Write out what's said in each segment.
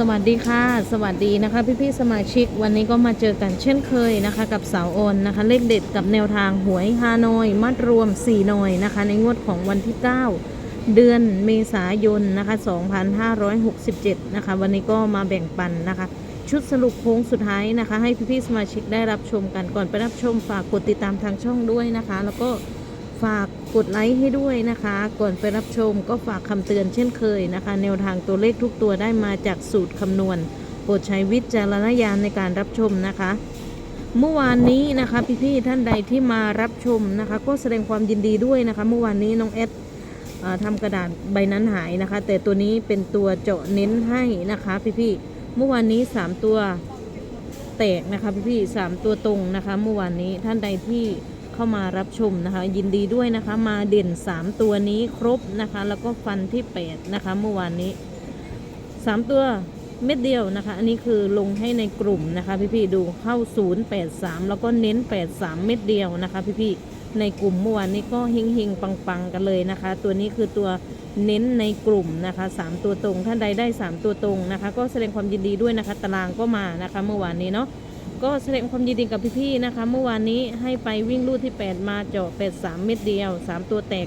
สวัสดีค่ะ สวัสดีนะคะพี่พี่ๆสมาชิกวันนี้ก็มาเจอกันเช่นเคยนะคะ กับสาวโอนนะคะ เลขเด็ดกับแนวทางหวยฮานอย มัดรวม 4 หน่อยนะคะ ในงวดของวันที่ 9 เดือนเมษายนนะคะ 2567 นะคะ วันนี้ก็มาแบ่งปันนะคะ ชุดสรุปโค้งสุดท้ายนะคะ ให้พี่พี่ๆสมาชิกได้รับชมกันก่อนไปรับชมฝากกดติดตามทางช่องด้วยนะคะ แล้วก็ ฝากกดไลค์ให้ด้วยนะคะ ก่อนไปรับชมก็ฝากคำเตือนเช่นเคยนะคะ แนวทางตัวเลขทุกตัวได้มาจากสูตรคำนวณโปรดใช้วิจารณญาณในการรับชมนะคะ เมื่อวานนี้นะคะพี่ๆท่านใดที่มารับชมนะคะ ก็แสดงความยินดีด้วยนะคะ เมื่อวานนี้น้องเอสทำกระดาษใบนั้นหายนะคะ แต่ตัวนี้เป็นตัวเจาะเน้นให้นะคะพี่ๆเมื่อวานนี้ 3 ตัวแตกนะคะพี่ๆสามตัวตรงนะคะ เมื่อวานนี้ท่านใดที่ เข้ามารับชมนะคะ ยินดีด้วยนะคะ มาเด่น 3 ตัวนี้ครบนะคะ แล้วก็ฟันที่ 8 นะคะ เมื่อวานนี้ 3 ตัวเม็ดเดียวนะคะ อันนี้คือลงให้ในกลุ่มนะคะ พี่ๆดูเข้า 083 แล้วก็เน้น 83 เม็ดเดียวนะคะ พี่ๆในกลุ่มเมื่อวานนี้ก็เฮงเฮงปังปังๆกันเลยนะคะ ตัวนี้คือตัวเน้นในกลุ่มนะคะ 3 ตัวตรงท่านใดได้ 3 ตัวตรงนะคะ ก็แสดงความยินดีด้วยนะคะ ตารางก็มานะคะ เมื่อวานนี้เนาะ ก็แสดงความยินดีกับพี่ๆนะคะ เมื่อวานนี้ให้ไปวิ่งลู่ที่ 8 มาเจาะ83 เม็ดเดียว 3 ตัวแตก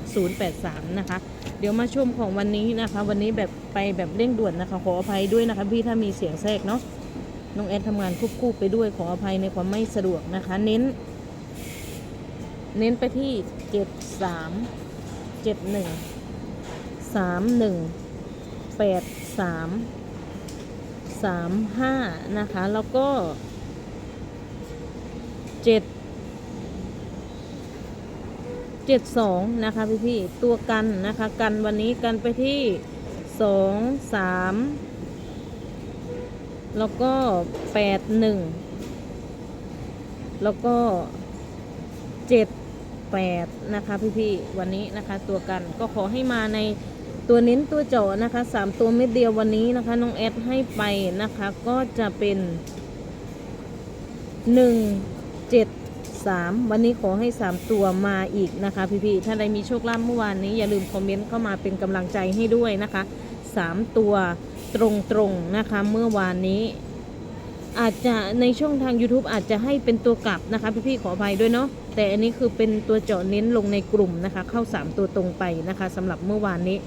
083 นะคะ เดี๋ยวมาชมของวันนี้นะคะ วันนี้แบบไปแบบเร่งด่วนนะคะ ขออภัยด้วยนะคะพี่ถ้ามีเสียงแทรกเนาะน้องแอดทำงานควบคู่ไปด้วยขออภัยในความไม่สะดวกนะคะ เน้น เน้นไปที่ 73 71 31 83 35 นะคะ แล้วก็ เจ็ดเจ็ดสองนะคะพี่พี่ตัวกันนะคะ กันวันนี้กันไปที่สองสามแล้วก็แปดหนึ่งแล้วก็เจ็ดแปดนะคะพี่พี่วันนี้นะคะ ตัวกันก็ขอให้มาในตัวเน้นตัวเจาะนะคะสามตัวเม็ดเดียววันนี้นะคะน้องแอดให้ไปนะคะก็จะเป็นหนึ่ง เจ็ดสามวันนี้ขอให้สามตัวมาอีกนะคะ พี่ๆถ้าใดมีโชคลาภเมื่อวานนี้อย่าลืมคอมเมนต์เข้ามาเป็นกำลังใจให้ด้วยนะคะสามตัวตรงๆนะคะเมื่อวานนี้ อาจจะในช่องทาง YouTube อาจจะให้เป็นตัวกลับนะคะพี่ๆขออภัยด้วยเนาะแต่อันนี้คือเป็นตัวเจาะเน้นลงในกลุ่มนะคะ เข้า 3 ตัวตรงไปนะคะสำหรับเมื่อวานนี้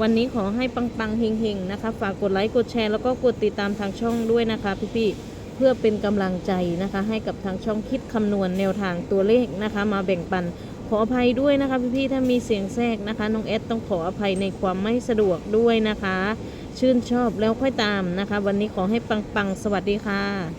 วันนี้ขอให้ปังๆเฮงๆนะคะ ฝากกดไลค์กดแชร์แล้วก็กดติดตามทางช่องด้วยนะคะพี่ๆ เพื่อเป็นกำลังใจนะคะ ให้กับทางช่องคิดคำนวณแนวทางตัวเลขนะคะ มาแบ่งปันขออภัยด้วยนะคะพี่ๆถ้ามีเสียงแทรกนะคะน้องเอสต้องขออภัยในความไม่สะดวกด้วยนะคะ ชื่นชอบแล้วค่อยตามนะคะ วันนี้ขอให้ปังๆ สวัสดีค่ะ